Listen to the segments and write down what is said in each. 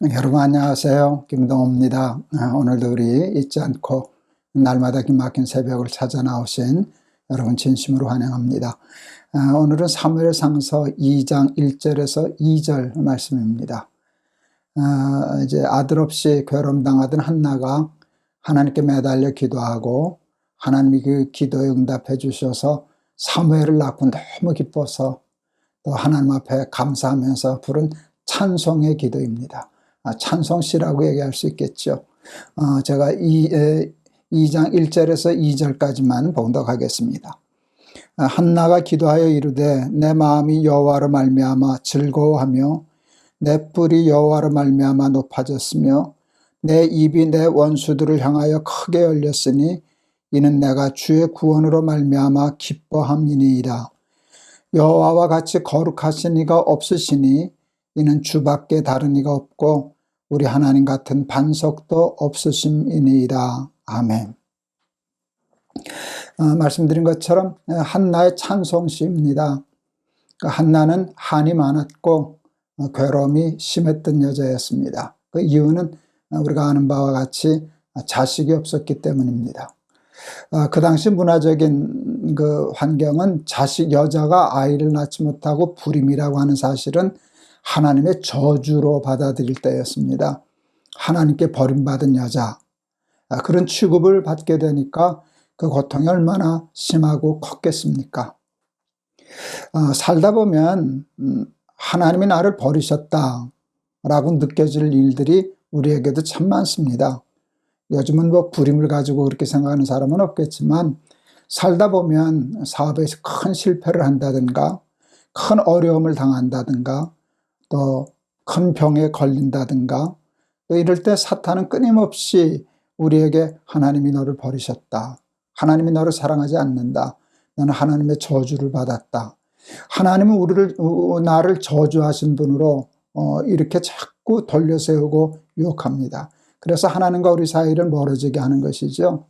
여러분 안녕하세요. 김동호입니다. 아, 오늘도 우리 잊지 않고 날마다 기막힌 새벽을 찾아 나오신 여러분 진심으로 환영합니다. 아, 오늘은 사무엘상서 2장 1절에서 2절 말씀입니다. 아, 이제 아들 없이 괴롭당하던 한나가 하나님께 매달려 기도하고 하나님이 그 기도에 응답해 주셔서 사무엘을 낳고 너무 기뻐서 또 하나님 앞에 감사하면서 부른 찬송의 기도입니다. 아, 찬송시라고 얘기할 수 있겠죠. 어, 제가 이, 2장 1절에서 2절까지만 봉독하겠습니다. 아, 한나가 기도하여 이르되 내 마음이 여호와로 말미암아 즐거워하며 내 뿔이 여호와로 말미암아 높아졌으며 내 입이 내 원수들을 향하여 크게 열렸으니 이는 내가 주의 구원으로 말미암아 기뻐함이니이다. 여호와와 같이 거룩하신 이가 없으시니 이는 주밖에 다른 이가 없고 우리 하나님 같은 반석도 없으심이니이다. 아멘. 어, 말씀드린 것처럼 한나의 찬송시입니다. 그 한나는 한이 많았고 어, 괴로움이 심했던 여자였습니다. 그 이유는 우리가 아는 바와 같이 자식이 없었기 때문입니다. 어, 그 당시 문화적인 그 환경은 자식 여자가 아이를 낳지 못하고 불임이라고 하는 사실은 하나님의 저주로 받아들일 때였습니다. 하나님께 버림받은 여자. 아, 그런 취급을 받게 되니까 그 고통이 얼마나 심하고 컸겠습니까? 어, 살다 보면 음, 하나님이 나를 버리셨다 라고 느껴질 일들이 우리에게도 참 많습니다. 요즘은 뭐 불임을 가지고 그렇게 생각하는 사람은 없겠지만 살다 보면 사업에서 큰 실패를 한다든가 큰 어려움을 당한다든가 또 큰 병에 걸린다든가 또 이럴 때 사탄은 끊임없이 우리에게 하나님이 너를 버리셨다. 하나님이 너를 사랑하지 않는다. 너는 하나님의 저주를 받았다. 하나님은 우리를 나를 저주하신 분으로 어, 이렇게 자꾸 돌려세우고 유혹합니다. 그래서 하나님과 우리 사이를 멀어지게 하는 것이죠.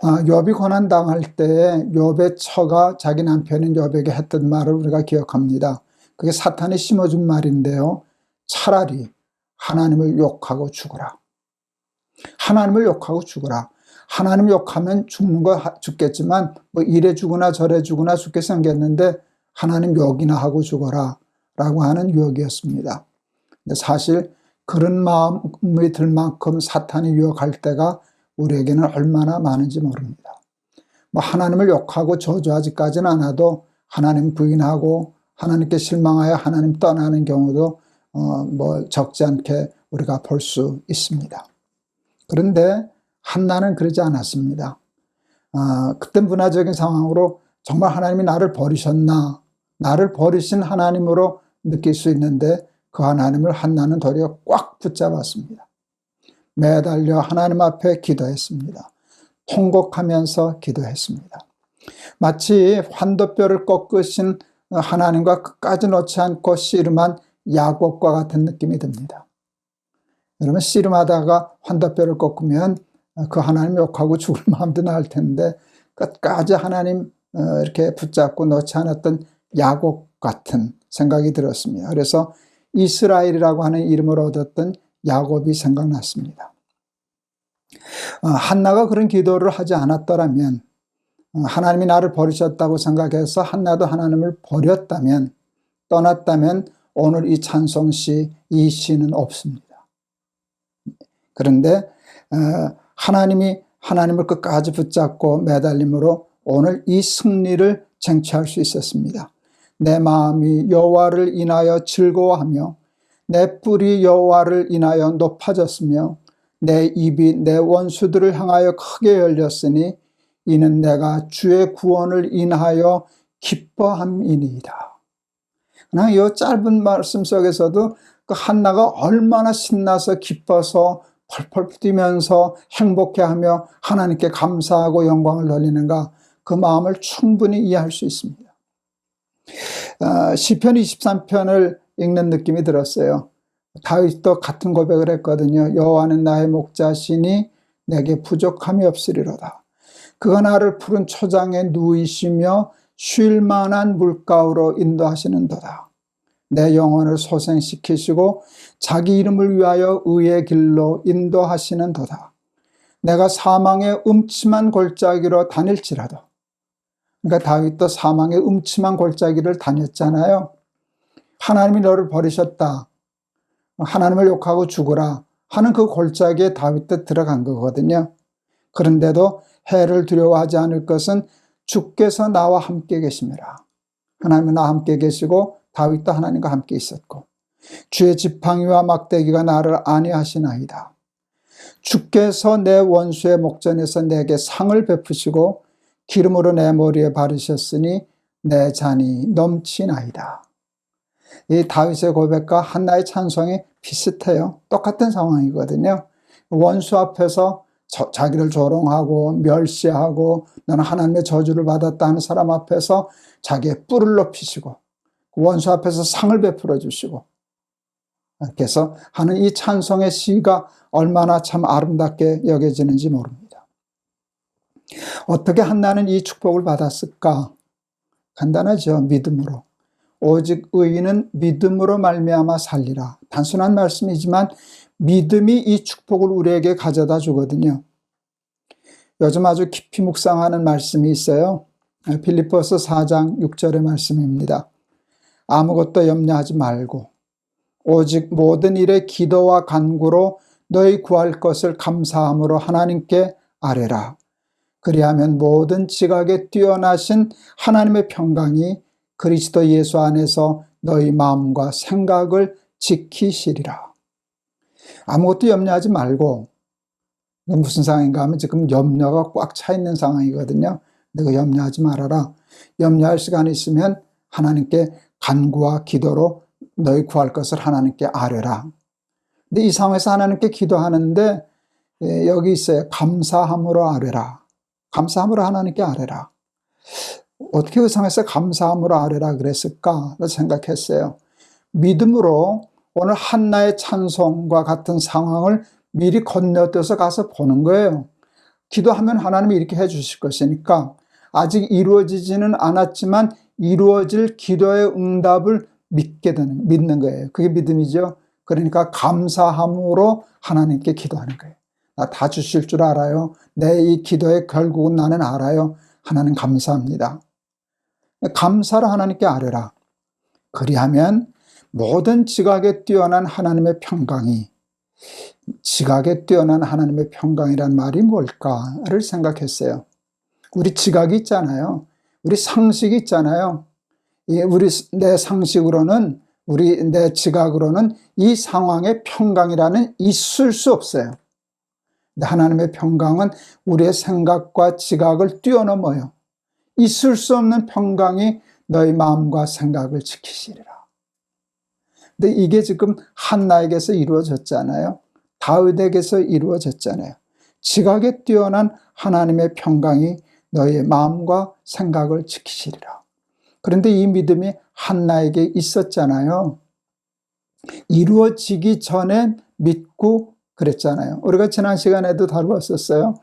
아, 욥이 고난 당할 때 욥의 처가 자기 남편인 욥에게 했던 말을 우리가 기억합니다. 그게 사탄이 심어준 말인데요. 차라리 하나님을 욕하고 죽어라. 하나님을 욕하고 죽어라. 하나님 욕하면 죽는 거 죽겠지만 뭐 이래 죽으나 저래 죽으나 죽게 생겼는데 하나님 욕이나 하고 죽어라 라고 하는 유혹이었습니다. 근데 사실 그런 마음이 들 만큼 사탄이 유혹할 때가 우리에게는 얼마나 많은지 모릅니다. 뭐 하나님을 욕하고 저주하지까지는 않아도 하나님 부인하고 하나님께 실망하여 하나님 떠나는 경우도 어, 뭐 적지 않게 우리가 볼 수 있습니다. 그런데 한나는 그러지 않았습니다. 아, 그때 문화적인 상황으로 정말 하나님이 나를 버리셨나, 나를 버리신 하나님으로 느낄 수 있는데 그 하나님을 한나는 도리어 꽉 붙잡았습니다. 매달려 하나님 앞에 기도했습니다. 통곡하면서 기도했습니다. 마치 환도뼈를 꺾으신 하나님과 끝까지 놓지 않고 씨름한 야곱과 같은 느낌이 듭니다. 여러분 씨름하다가 환도뼈를 꺾으면 그 하나님 욕하고 죽을 마음도 날 텐데 끝까지 하나님 어, 이렇게 붙잡고 놓지 않았던 야곱 같은 생각이 들었습니다. 그래서 이스라엘이라고 하는 이름을 얻었던 야곱이 생각났습니다. 어, 한나가 그런 기도를 하지 않았더라면 어, 하나님이 나를 버리셨다고 생각해서 한나도 하나님을 버렸다면 떠났다면 오늘 이 찬송시 이 시는 없습니다. 그런데 어, 하나님이 하나님을 끝까지 붙잡고 매달림으로 오늘 이 승리를 쟁취할 수 있었습니다. 내 마음이 여호와를 인하여 즐거워하며 내 뿔이 여호와를 인하여 높아졌으며 내 입이 내 원수들을 향하여 크게 열렸으니 이는 내가 주의 구원을 인하여 기뻐함이니이다. 그러나 이 짧은 말씀 속에서도 그 한나가 얼마나 신나서 기뻐서 펄펄 뛰면서 행복해하며 하나님께 감사하고 영광을 돌리는가 그 마음을 충분히 이해할 수 있습니다. 어, 시편 23편을 읽는 느낌이 들었어요. 다윗도 같은 고백을 했거든요. 여호와는 나의 목자시니 내게 부족함이 없으리로다. 그가 나를 푸른 초장에 누이시며 쉴 만한 물가로 인도하시는도다. 내 영혼을 소생시키시고 자기 이름을 위하여 의의 길로 인도하시는 도다. 내가 사망의 음침한 골짜기로 다닐지라도 그러니까 다윗도 사망의 음침한 골짜기를 다녔잖아요. 하나님이 너를 버리셨다. 하나님을 욕하고 죽으라 하는 그 골짜기에 다윗도 들어간 거거든요. 그런데도 해를 두려워하지 않을 것은 주께서 나와 함께 계심이라. 하나님은 나와 함께 계시고 다윗도 하나님과 함께 있었고 주의 지팡이와 막대기가 나를 안위하시나이다. 주께서 내 원수의 목전에서 내게 상을 베푸시고 기름으로 내 머리에 바르셨으니 내 잔이 넘치나이다. 이 다윗의 고백과 한나의 찬송이 비슷해요. 똑같은 상황이거든요. 원수 앞에서 저, 자기를 조롱하고 멸시하고 너는 하나님의 저주를 받았다 하는 사람 앞에서 자기의 뿔을 높이시고 그 원수 앞에서 상을 베풀어 주시고 그래서 하는 이 찬송의 시가 얼마나 참 아름답게 여겨지는지 모릅니다. 어떻게 한나는 이 축복을 받았을까? 간단하죠. 믿음으로. 오직 의인은 믿음으로 말미암아 살리라. 단순한 말씀이지만 믿음이 이 축복을 우리에게 가져다 주거든요. 요즘 아주 깊이 묵상하는 말씀이 있어요. 필리포스 4장 6절의 말씀입니다. 아무것도 염려하지 말고 오직 모든 일에 기도와 간구로 너희 구할 것을 감사함으로 하나님께 아뢰라. 그리하면 모든 지각에 뛰어나신 하나님의 평강이 그리스도 예수 안에서 너희 마음과 생각을 지키시리라. 아무것도 염려하지 말고 무슨 상황인가 하면 지금 염려가 꽉 차 있는 상황이거든요. 내가 염려하지 말아라. 염려할 시간이 있으면 하나님께 간구와 기도로 너희 구할 것을 하나님께 아뢰라. 근데 이 상황에서 하나님께 기도하는데 예, 여기 있어요. 감사함으로 아뢰라. 감사함으로 하나님께 아뢰라. 어떻게 그 상황에서 감사함으로 아뢰라 그랬을까? 생각했어요. 믿음으로 오늘 한나의 찬송과 같은 상황을 미리 건너뛰어서 가서 보는 거예요. 기도하면 하나님이 이렇게 해 주실 것이니까 아직 이루어지지는 않았지만 이루어질 기도의 응답을 믿게 되는, 믿는 거예요. 그게 믿음이죠. 그러니까 감사함으로 하나님께 기도하는 거예요. 나 다 주실 줄 알아요. 내 이 기도의 결국은 나는 알아요. 하나님 감사합니다. 감사를 하나님께 아뢰라. 그리하면 모든 지각에 뛰어난 하나님의 평강이 지각에 뛰어난 하나님의 평강이란 말이 뭘까를 생각했어요. 우리 지각이 있잖아요. 우리 상식이 있잖아요. 우리 내 상식으로는 우리 내 지각으로는 이 상황의 평강이라는 있을 수 없어요. 하나님의 평강은 우리의 생각과 지각을 뛰어넘어요. 있을 수 없는 평강이 너희 마음과 생각을 지키시리라. 근데 이게 지금 한나에게서 이루어졌잖아요. 다윗에게서 이루어졌잖아요. 지각에 뛰어난 하나님의 평강이 너희의 마음과 생각을 지키시리라. 그런데 이 믿음이 한나에게 있었잖아요. 이루어지기 전에 믿고 그랬잖아요. 우리가 지난 시간에도 다루었었어요.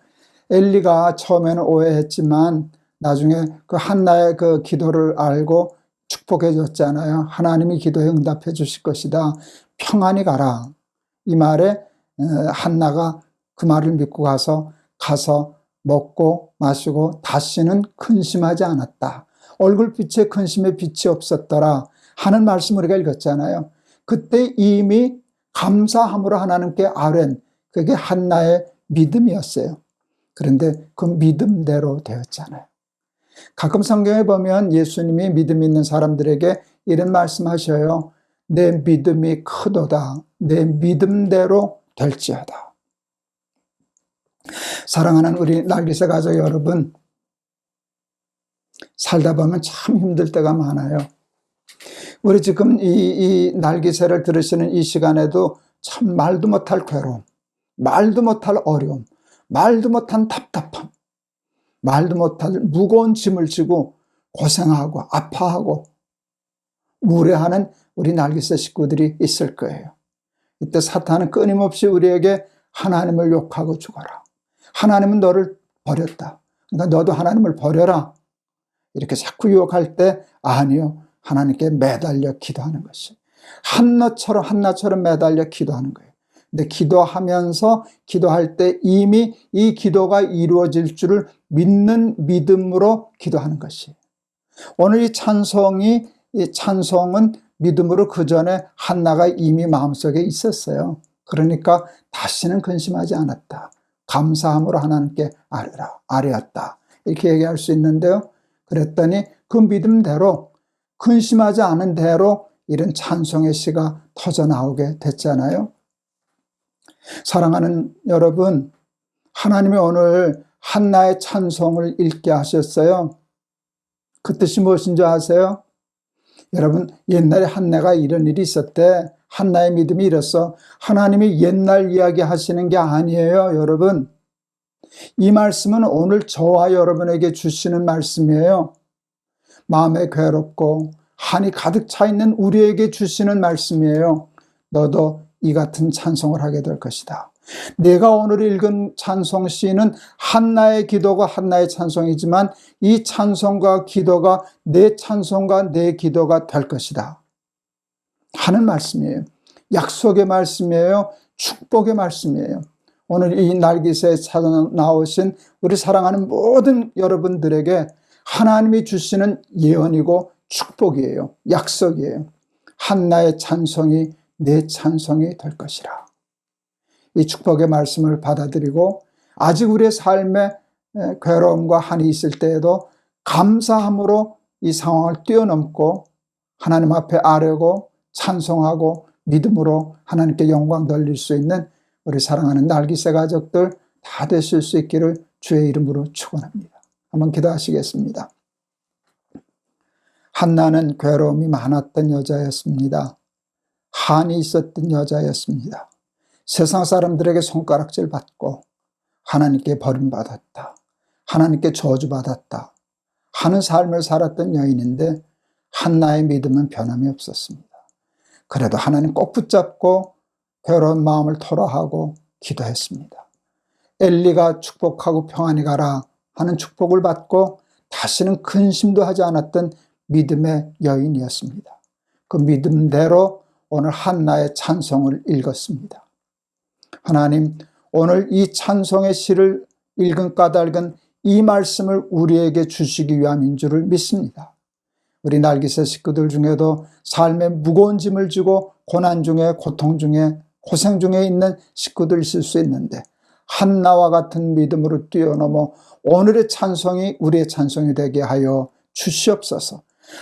엘리가 처음에는 오해했지만 나중에 그 한나의 그 기도를 알고 축복해 줬잖아요. 하나님이 기도에 응답해 주실 것이다. 평안히 가라. 이 말에 한나가 그 말을 믿고 가서 가서 먹고 마시고 다시는 근심하지 않았다. 얼굴빛에 근심의 빛이 없었더라 하는 말씀 우리가 읽었잖아요. 그때 이미 감사함으로 하나님께 아뢰 그게 한나의 믿음이었어요. 그런데 그 믿음대로 되었잖아요. 가끔 성경에 보면 예수님이 믿음 있는 사람들에게 이런 말씀하셔요. 내 믿음이 크도다. 내 믿음대로 될지어다. 사랑하는 우리 날개새 가족 여러분, 살다 보면 참 힘들 때가 많아요. 우리 지금 이, 이 날개새를 들으시는 이 시간에도 참 말도 못할 괴로움, 말도 못할 어려움, 말도 못한 답답함, 말도 못할 무거운 짐을 지고 고생하고 아파하고 무례하는 우리 날개새 식구들이 있을 거예요. 이때 사탄은 끊임없이 우리에게 하나님을 욕하고 죽어라. 하나님은 너를 버렸다. 그러니까 너도 하나님을 버려라. 이렇게 자꾸 유혹할 때 아니요. 하나님께 매달려 기도하는 것이 한나처럼 한나처럼 매달려 기도하는 거예요. 근데 기도하면서 기도할 때 이미 이 기도가 이루어질 줄을 믿는 믿음으로 기도하는 것이 오늘 이 찬송이 이 찬송은 믿음으로 그 전에 한나가 이미 마음속에 있었어요. 그러니까 다시는 근심하지 않았다. 감사함으로 하나님께 아뢰라, 아뢰었다. 이렇게 얘기할 수 있는데요. 그랬더니 그 믿음대로 근심하지 않은 대로 이런 찬송의 시가 터져 나오게 됐잖아요. 사랑하는 여러분, 하나님이 오늘 한나의 찬송을 읽게 하셨어요. 그 뜻이 무엇인 줄 아세요? 여러분, 옛날에 한나가 이런 일이 있었대. 한나의 믿음이 이랬어. 하나님이 옛날 이야기 하시는 게 아니에요, 여러분. 이 말씀은 오늘 저와 여러분에게 주시는 말씀이에요. 마음에 괴롭고 한이 가득 차 있는 우리에게 주시는 말씀이에요. 너도 이 같은 찬송을 하게 될 것이다. 내가 오늘 읽은 찬송 시는 한나의 기도가 한나의 찬송이지만 이 찬송과 기도가 내 찬송과 내 기도가 될 것이다. 하는 말씀이에요. 약속의 말씀이에요. 축복의 말씀이에요. 오늘 이 날기세에 찾아 나오신 우리 사랑하는 모든 여러분들에게 하나님이 주시는 예언이고 축복이에요. 약속이에요. 한나의 찬송이 내 찬송이 될 것이라. 이 축복의 말씀을 받아들이고 아직 우리의 삶에 괴로움과 한이 있을 때에도 감사함으로 이 상황을 뛰어넘고 하나님 앞에 아뢰고 찬송하고 믿음으로 하나님께 영광 돌릴 수 있는 우리 사랑하는 날기새 가족들 다 되실 수 있기를 주의 이름으로 축원합니다. 한번 기도하시겠습니다. 한나는 괴로움이 많았던 여자였습니다. 한이 있었던 여자였습니다. 세상 사람들에게 손가락질 받고 하나님께 버림받았다. 하나님께 저주받았다. 하는 삶을 살았던 여인인데 한나의 믿음은 변함이 없었습니다. 그래도 하나님 꼭 붙잡고 괴로운 마음을 토로하고 기도했습니다. 엘리가 축복하고 평안히 가라 하는 축복을 받고 다시는 근심도 하지 않았던 믿음의 여인이었습니다. 그 믿음대로 오늘 한나의 찬송을 읽었습니다. 하나님, 오늘 이 찬송의 시를 읽은 까닭은 이 말씀을 우리에게 주시기 위함인 줄을 믿습니다. 우리 날기새 식구들 중에도 삶의 무거운 짐을 지고 고난 중에 고통 중에 고생 중에 있는 식구들 있을 수 있는데 한나와 같은 믿음으로 뛰어넘어 오늘의 찬송이 우리의 찬송이 되게 하여 주시옵소서.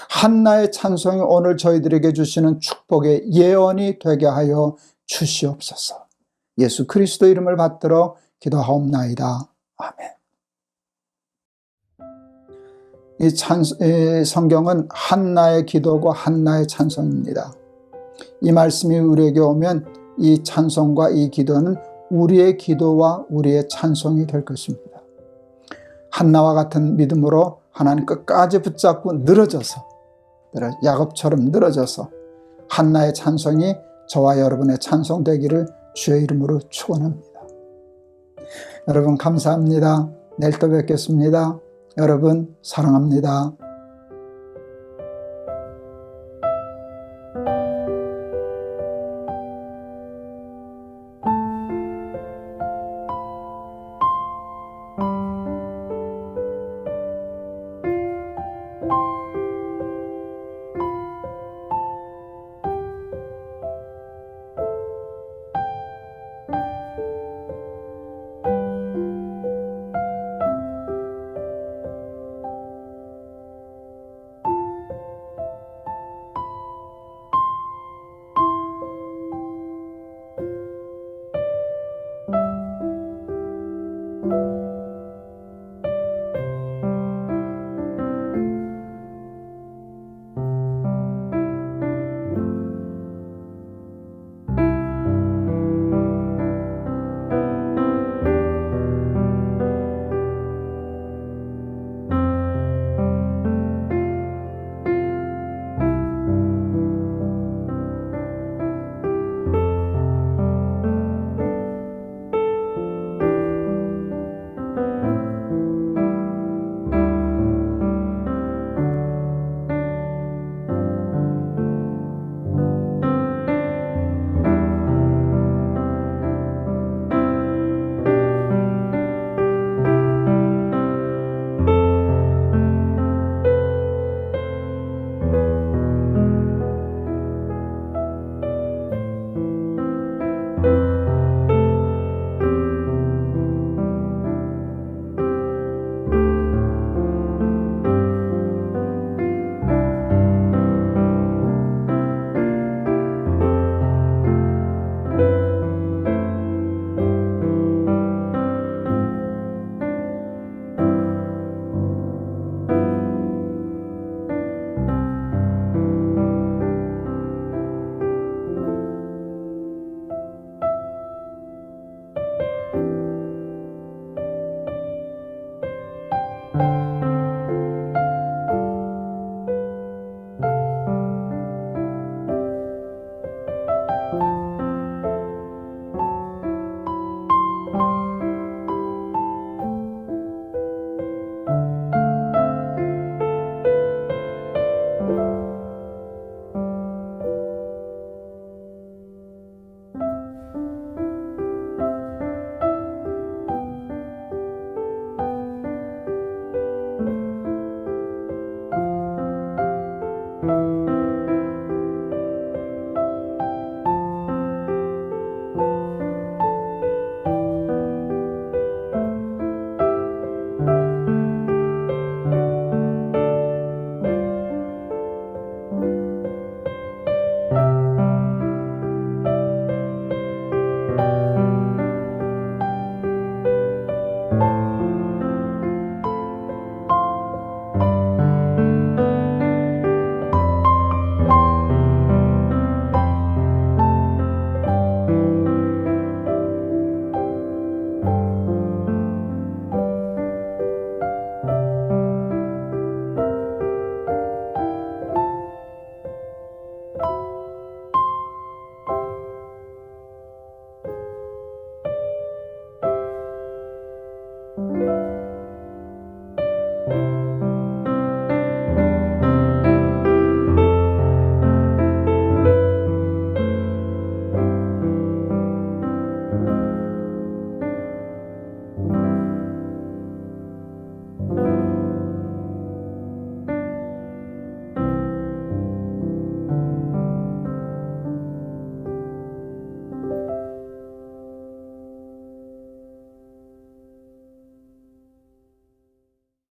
한나의 찬송이 오늘 저희들에게 주시는 축복의 예언이 되게 하여 주시옵소서. 예수 그리스도 이름을 받들어 기도하옵나이다. 아멘. 이, 찬, 이 성경은 한나의 기도고 한나의 찬송입니다. 이 말씀이 우리에게 오면 이 찬송과 이 기도는 우리의 기도와 우리의 찬송이 될 것입니다. 한나와 같은 믿음으로 하나님 끝까지 붙잡고 늘어져서 야곱처럼 늘어져서 한나의 찬송이 저와 여러분의 찬송 되기를 주의 이름으로 축원합니다. 여러분 감사합니다. 내일 또 뵙겠습니다. 여러분 사랑합니다.